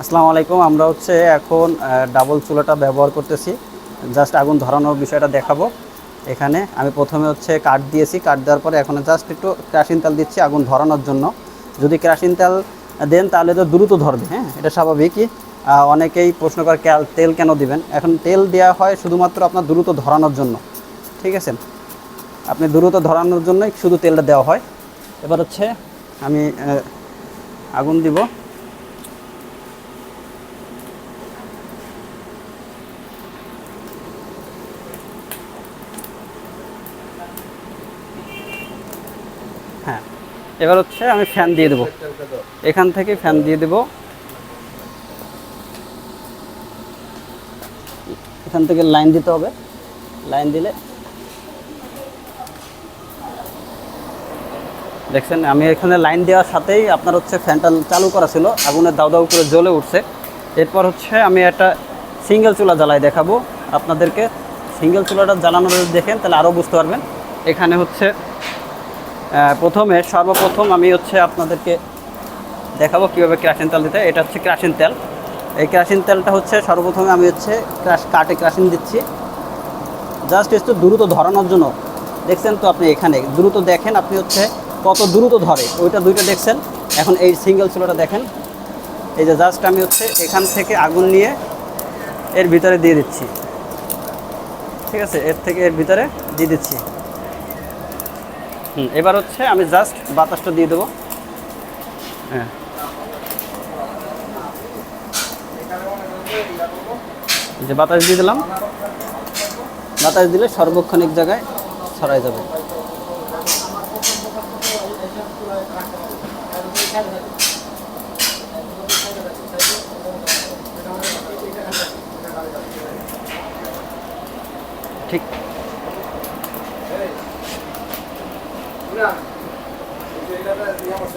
আসসালামু আলাইকুম, আমরা হচ্ছে এখন ডাবল চুলাটা ব্যবহার করতেছি। জাস্ট আগুন ধরানোর বিষয়টা দেখাবো। এখানে আমি প্রথমে হচ্ছে কাঠ দিয়েছি, কাঠ দেওয়ার পরে এখন জাস্ট একটু ক্রাশিন তেল দিচ্ছি আগুন ধরানোর জন্য। যদি ক্রাশিন তেল দেন তাহলে তো দ্রুত ধরবে হ্যাঁ এটা স্বাভাবিকই। অনেকেই প্রশ্ন করে "কে- তেল কেন দিবেন? এখন তেল দেওয়া হয় শুধুমাত্র আপনার দ্রুত ধরানোর জন্য, ঠিক আছে? আপনি দ্রুত ধরানোর জন্যই শুধু তেলটা দেওয়া হয়। এবার হচ্ছে আমি আগুন দিব। হ্যাঁ। এবার হচ্ছে আমি ফ্যান দিয়ে দেবো। এখান থেকে ফ্যান দিয়ে দেবো। এখান থেকে লাইন দিতে হবে। লাইন দিলে দেখছেন, আমি এখানে লাইন দেওয়ার সাথেই আপনার হচ্ছে ফ্যানটা চালু করা ছিল। আগুনের দাউ দাউ করে জ্বলে উঠছে। এরপর হচ্ছে আমি একটা সিঙ্গেল চুলা জ্বালাই দেখাবো। আপনাদেরকে সিঙ্গেল চুলাটা জ্বালানো দেখেন, তাহলে আরও বুঝতে পারবেন। এখানে হচ্ছে প্রথমে, সর্বপ্রথম আমি হচ্ছে আপনাদেরকে দেখাবো কীভাবে ক্রাশিন তেল দিতে এটা হচ্ছে ক্রাশিন তেল। এই ক্রাশিন তেলটা হচ্ছে সর্বপ্রথমে আমি হচ্ছে ক্রাশ কাটে ক্রাশিন দিচ্ছি। জাস্ট একটু দ্রুত ধরানোর জন্য। দেখছেন তো আপনি এখানে? দ্রুত দেখেন আপনি হচ্ছে কত দ্রুত ধরে। ওইটা দুইটা দেখছেন। এখন এই সিঙ্গেল চুলাটা দেখেন। এই যে জাস্ট আমি হচ্ছে এখান থেকে আগুন নিয়ে এর ভিতরে দিয়ে দিচ্ছি। ঠিক আছে? এর থেকে এর ভিতরে দিয়ে দিচ্ছি। হুম, এবার হচ্ছে আমি জাস্ট বাতাসটা দিয়ে দেবো। হ্যাঁ। যে বাতাস দিয়ে দিলাম। বাতাস দিলে সর্বক্ষণিক জায়গায় ছড়াই যাবে। ঠিক। una, digamos,